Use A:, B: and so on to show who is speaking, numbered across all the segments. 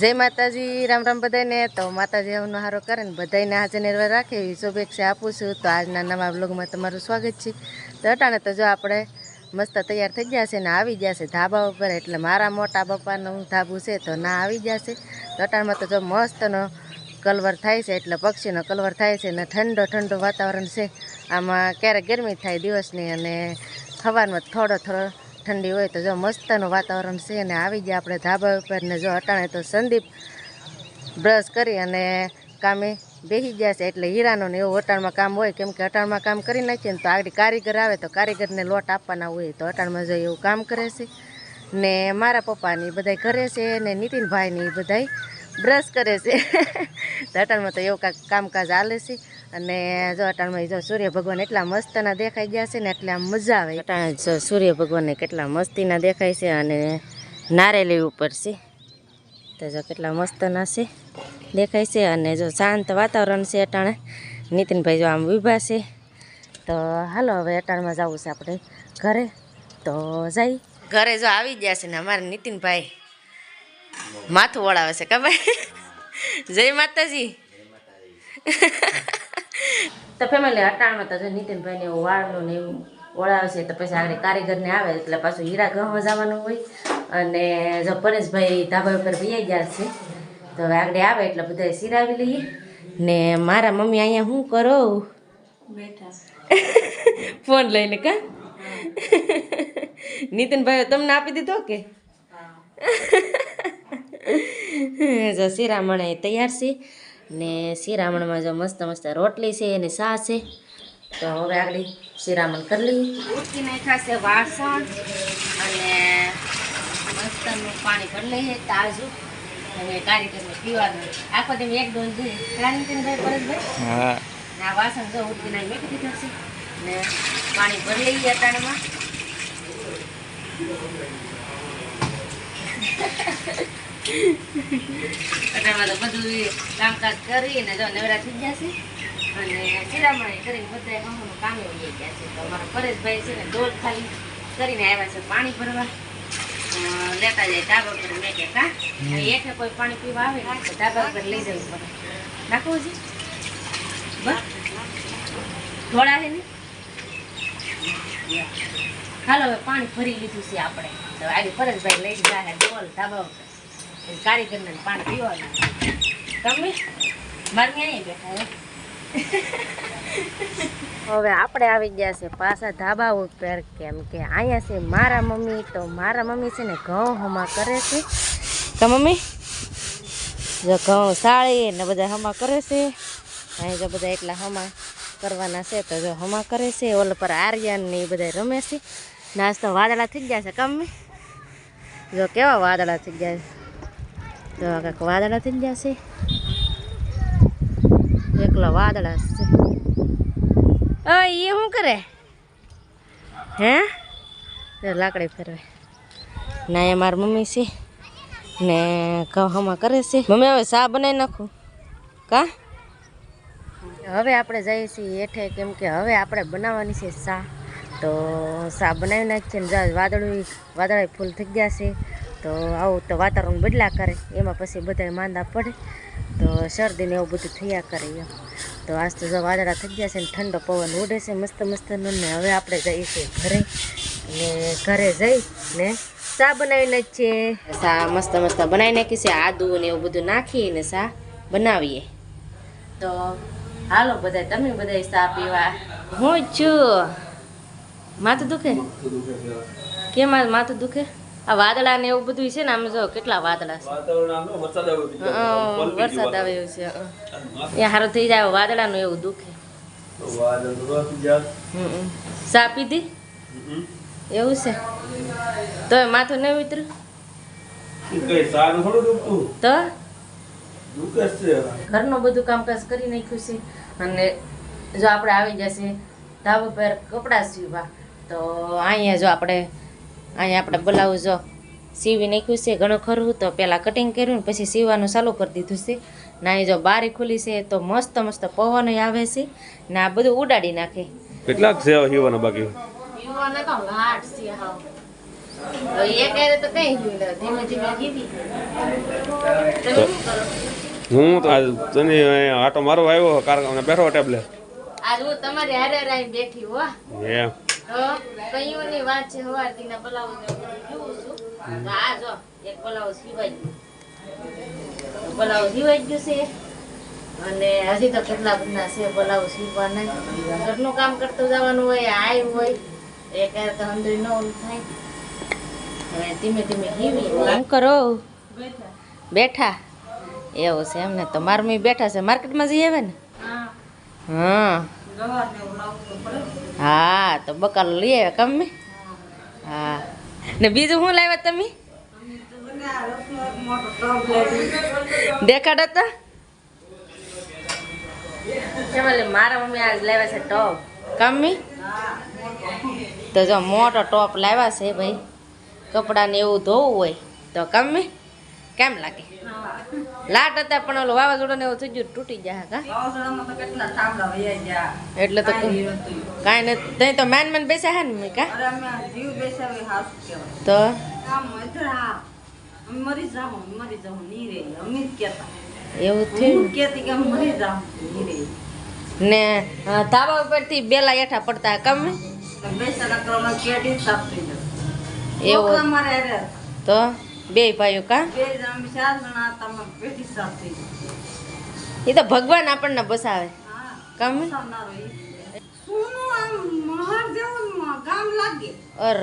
A: જય માતાજી રામ રામ બધાને તો માતાજી આવનો હારો કરે ને બધાને હાજર નિર્વાર રાખે એવી શુભેચ્છા આપું છું. તો આજના નવા બ્લોગમાં તમારું સ્વાગત છે. તો અટાણે તો જો આપણે મસ્ત તૈયાર થઈ ગયા છે ને આવી ગયા છે ધાબા ઉપર એટલે મારા મોટા પપ્પાનું ધાબું છે તો ના આવી ગયા છે. તો અટાણમાં તો જો મસ્તનો કલવર થાય છે એટલે પક્ષીનો કલવર થાય છે ને ઠંડો ઠંડો વાતાવરણ છે. આમાં ક્યારેક ગરમી થાય દિવસની અને સવારમાં થોડો થોડો ઠંડી હોય તો જો મસ્તનું વાતાવરણ છે અને આવી ગયા આપણે ધાબા ઉપર ને જો અટાણે તો સંદીપ બ્રશ કરી અને કામે બેસી ગયા છે એટલે હીરાનું એવું અટાણમાં કામ હોય કેમ કે અટાણમાં કામ કરી નાખીએ ને તો આગળ કારીગર આવે તો કારીગરને લોટ આપવાના હોય તો અટાણમાં જો એવું કામ કરે છે. ને મારા પપ્પાની બધાય ઘરે છે ને નીતિનભાઈની બધાય બ્રશ કરે છે. તો અટાણમાં તો એવું કાંઈક કામકાજ હાલે છે. અને જો અટાણમાં જો સૂર્ય ભગવાન એટલા મસ્તના દેખાઈ ગયા છે ને એટલે આમ મજા આવે. અટાણે જો સૂર્ય ભગવાનને કેટલા મસ્તીના દેખાય છે અને નારેલી ઉપર છે. તો જો કેટલા મસ્તના છે, દેખાય છે. અને જો શાંત વાતાવરણ છે અટાણે. નીતિનભાઈ જો આમ ઊભા છે. તો હાલો હવે અટાણમાં જવું છે આપણે ઘરે. તો જઈ ઘરે જો આવી ગયા છે ને અમારા નીતિનભાઈ. માથું વળાવે છે ખબર? જય માતાજી. તો ફેમિલી અટાણમાં તો જો નીતિનભાઈને એવું વાળનું ને એવું વળાવે છે તો પછી આગળ કારીગરને આવે એટલે પાછું હીરા ગામમાં જવાનું હોય. અને જો પરેશભાઈ ધાબા ઉપર ભૈયા ગયા છે તો હવે આગળ આવે એટલે બધા સિરાવી લઈએ. ને મારા મમ્મી અહીંયા શું કરો?
B: બેઠા.
A: ફોન લઈને કા? નીતિનભાઈ તમને આપી દીધો કે? જો શિરામણ એ તૈયાર છે ને શિરામણમાં જો મસ્ત મસ્ત રોટલી છે અને શા છે. તો હવે આગળ શિરામણ કરી લઈએ. ઉટકી નાખ્યા છે વાસણ અને મસ્તનું પાણી ભરી લઈએ તાજું હવે કારીગરને પીવાનું. આખો તેમ એક ડોલ જોઈએ નીતિનભાઈ પરેશભાઈ
C: હા.
A: ને આ વાસણ જો ઉટકી નાખી મેકી દીધા છે. ને પાણી ભરી લઈએ અટાણમાં. અટાણમાં તો બધું કામકાજ કરીને જો નવરા થઈ ગયા છે. અને શિરામણી કરીને બધા હમણાં કામે વહી ગયા છે. તો અમારા પરેશભાઈ છે ને ડોલ ખાલી કરીને આવ્યા છે પાણી ભરવા. લેતા જાય ધાબા પર. મેં કે કા એઠે કોઈ પાણી પીવા આવે ને તો ધાબા પર લઈ જવું પડે. નાખવું છે બસ. થોડા છે ને? હાલો હવે પાણી ભરી લીધું છે આપણે. તો આજે પરેશભાઈ લઈ જાય ડોલ ધાબા ઉપર. કારીગરને પાણી પીવાનું. તમે? મારે અહીં બેઠા હવે આપણે આવી ગયા છે પાછા ધાબા ઉપર કેમ કે અહીંયા છે મારા મમ્મી, તો મારા મમ્મી છે ને ઘઉં હમા કરે છે. તો મમ્મી, જો ઘઉં સાળી ને બધા હમા કરે છે. અહીં જો બધા એટલા હમા કરવાના છે, તો જો હમા કરે છે. ઓલ પર આર્યન ને એ બધા રમે છે. નાસ્તો વાદળા થઈ ગયા છે કમ્મી જો કેવા વાદળા થઈ ગયા છે. જો કાંઈક વાદળા થઈ છે. એકલા વાદળા છે. એ શું કરે? હે? લાકડી ફેરવે. ના, એ મારી મમ્મી છે. ને કહમાં કરે છે. મમ્મી, હવે ચા બનાવી નાખું. કા? હવે આપણે જઈએ છીએ હેઠે, કેમ કે હવે આપણે બનાવવાની છે સા તો સા બનાવી નાખીએ ને વાદળું વાદળા ફૂલ થઈ ગયા છે. તો આવું તો વાતાવરણ બદલા કરે એમાં પછી બધા માંદા પડે. તો શરદીને એવું બધું થયા કરે એમ. તો આજ તો જો વાદળા થઈ ગયા છે ને ઠંડો પવન ઉડે છે મસ્ત મસ્ત ને હવે આપણે જઈએ છીએ ઘરે. ને ઘરે જઈ ને સા બનાવી નાખીએ સા મસ્ત મસ્ત બનાવી નાખી છે આદુ ને એવું બધું નાખીને સા બનાવીએ. તો હાલો બધા તમે બધા સા પીવા. હું છું. માથું દુખે? કેમ માથું દુખે? આ વાદળા ને એવું બધું છે ને આમ જો કેટલા વાદળા છે. વરસાદ આવે એવું છે ત્યાં સારું થઈ જાય વાદળાનું એવું દુખે. ચા પીધી? એવું છે? તો માથું નહીં ઉતર્યું તો? ઘરનું બધું કામકાજ કરી નાખ્યું છે અને જો આપણે આવી જશે ધાબા પર કપડાં સીવવા તો અહીંયા જો આપણે અહીંયા આપણે બ્લાઉઝ સીવી નાખ્યું છે ઘણું ખરું તો પહેલાં કટિંગ કર્યું ને પછી સીવવાનું ચાલુ કરી દીધું છે. ના અહીં જો બારી ખુલી છે તો મસ્ત મસ્ત પવન આવે છે. ને આ બધું ઉડાડી નાખે.
C: કેટલાક છે હીવાના બાકી?
A: તો ઘાટ છે હાવ. તો એ કહે તો કઈ ધીમે ધીમે કીધી. તમે શું કરો?
C: હું તો આજ તને અહીંયા આટો મારો આવ્યો કાર અને બેઠો ટેબલે.
A: આજ હું તમારી હારે હારે બેઠી હો
C: એ
A: તો કઈઓની વાત છે હવારથી ના બ્લાઉઝ જોઉં છું. તો આ જો એક બ્લાઉઝ સિવાય ગયું. બ્લાઉઝ સિવાય ગયું છે. અને હજી તો કેટલા બધા છે બ્લાઉઝ સીવવાના. ઘરનું કામ કરતું જવાનું હોય આય હોય એ ક્યારે તો અંદર ન થાય. હવે ધીમે ધીમે હીવી શું કરો. બેઠા. એવું છે એમને તો મારમી બેઠા છે. માર્કેટમાં જઈ આવે ને? હા. હા તો બકર લઈ આવ્યા કમે હા. ને બીજું શું લાવ્યા તમે? દેખાડો તો મારા મમ્મી આજ લાવ્યા છે ટોપ કમી તો જો મોટો ટોપ લાવ્યા છે ભાઈ. કપડાને એવું ધોવું હોય તો કમી કેમ લાગે?
B: હા.
A: લાટ હતા પણ ઓલું વાવાઝોડો ને એવું થઈ ગયું તૂટી જાય કા એટલે તો
B: કાંઈ
A: નથી તઈ તો મેન મેન બેસા હે ને મમ્મી કા? તો? એવું થયું?
B: ની
A: ધાબા ઉપરથી બેલા હેઠા પડતા કમી એવું. તો? બે ભાઈઓ કા? એ તો ભગવાન આપણને બસાવે.
B: આવે
A: કમી? અર.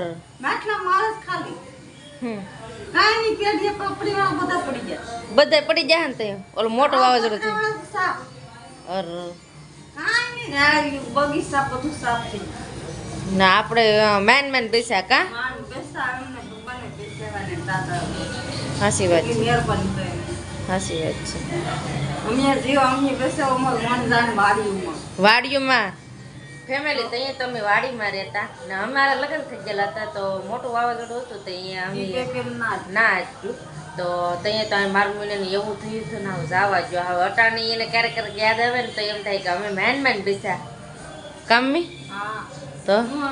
B: બધા પડી
A: જાય ને તે ઓલું મોટું વાવાઝોડું થયું. અર.
B: બગીચા બધું સાફ થઈ
A: ના આપણે મેન મેન બેસ્યા કા?
B: બેસા
A: હાસી વાત છે. હાસી વાત છે.
B: અમે જીવ અમે બેસાવ અમારું મન જાણ વાડીમાં
A: વાડીઓમાં. ફેમિલી તો અહીંયા તમે વાડીમાં રહેતા. ને અમારા લગ્ન થઈ ગયેલા હતા તો મોટું વાવાઝોડું હતું તો અહીંયા અમે
B: ના
A: હતું તો ત્યાં તો મારું મુને એવું થયું હતું ને હવે જવા જો હવે અટાણી એને ક્યારેક ક્યારેક યાદ આવે ને તો એમ થાય કે અમે મેન મેન બેસ્યા. કમી
B: હા.
A: તો?
B: હું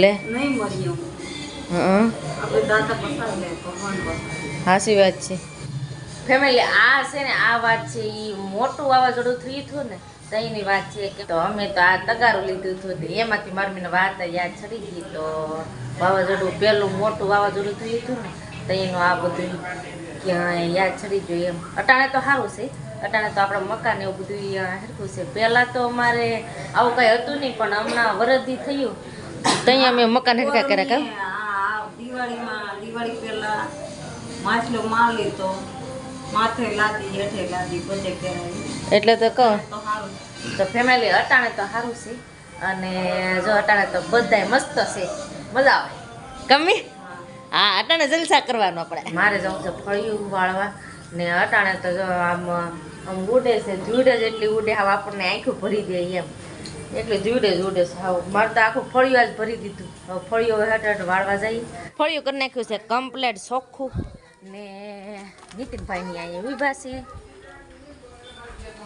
A: લે.
B: નહીં મરી હું.
A: હં
B: આપણે દાતા પસાર લે ભગવાન પસાર.
A: હાસી વાત છે. ફેમિલી આ છે ને આ વાત છે એ મોટું વાવાઝોડું થયું હતું ને તઈની વાત છે કે તો અમે તો આ તગારું લીધું હતું એમાંથી મારી મને વાત યાદ ચડી ગઈ તો વાવાઝોડું પહેલું મોટું વાવાઝોડું થયું હતું ને તઈનું આ બધું ક્યાં યાદ ચડી ગયું એમ. અટાણે તો સારું છે અટાણે તો આપણે મકાન એવું બધું હરખું છે. પહેલાં તો અમારે આવું કંઈ હતું નહીં પણ હમણાં વરદી થયું ત્યાં અમે મકાન હરખા કર્યા કા?
B: આ દિવાળીમાં દિવાળી પહેલા માછલો માર લીધો. માથે લાદી હેઠે લાદી બધે કરાવી
A: એટલે તો કહું.
B: તો
A: ફેમિલી અટાણે તો સારું છે. અને જો અટાણે તો બધાય મસ્ત છે. મજા આવે. ગમી હા અટાણે જલસા કરવાનો આપણે. મારે જવું છે ફળિયું વાળવા ને અટાણે તો જો આમ આમ ઉડે છે. જુડે જ એટલી ઉડે હવે આપણને આંખું ભરી દે એમ. એટલી જુડે જુડે ઉડે મારે તો આખું ફળિયું આજ ભરી દીધું. હવે ફળિયો હેઠ હેઠ વાળવા જઈએ ફળિયું કરી નાખ્યું છે કમ્પ્લેટ ચોખ્ખું. ને નીતિનભાઈની અહીંયા ઊભા છે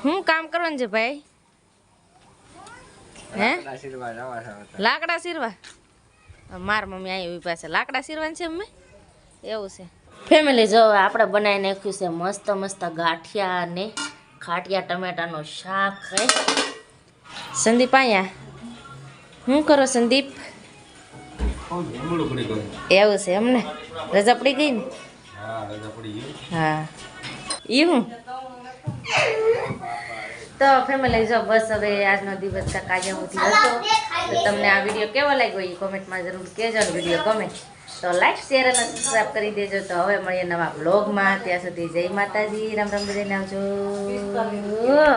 A: હું કામ કરવાનું છે ભાઈ? હે? લાકડા સીરવા માર મમ્મી અહીંયા ઊભા છે લાકડા સીરવાનું છે મમ્મી? એવું છે. ફેમિલી જો આપણે બનાવી નાખ્યું છે મસ્ત મસ્ત ગાંઠિયા અને ખાટિયા ટમેટાનું શાક હે? સંદીપ અહીંયા? શું કરો સંદીપ? એવું છે એમને? રજા પડી ગઈ ને? હા. એ હું? તો ફેમિલી જો, બસ હવે આજનો દિવસ કાંઈક આજે સુધી હતો તો તમને આ વીડિયો કેવો લાગ્યો એ કોમેન્ટમાં જરૂર કહેજો વીડિયો ગમે તો લાઈક શેર અને સબસ્ક્રાઈબ કરી દેજો. તો હવે મળીએ નવા બ્લોગમાં ત્યાં સુધી જય માતાજી. રામ રામ બધાને આવજો.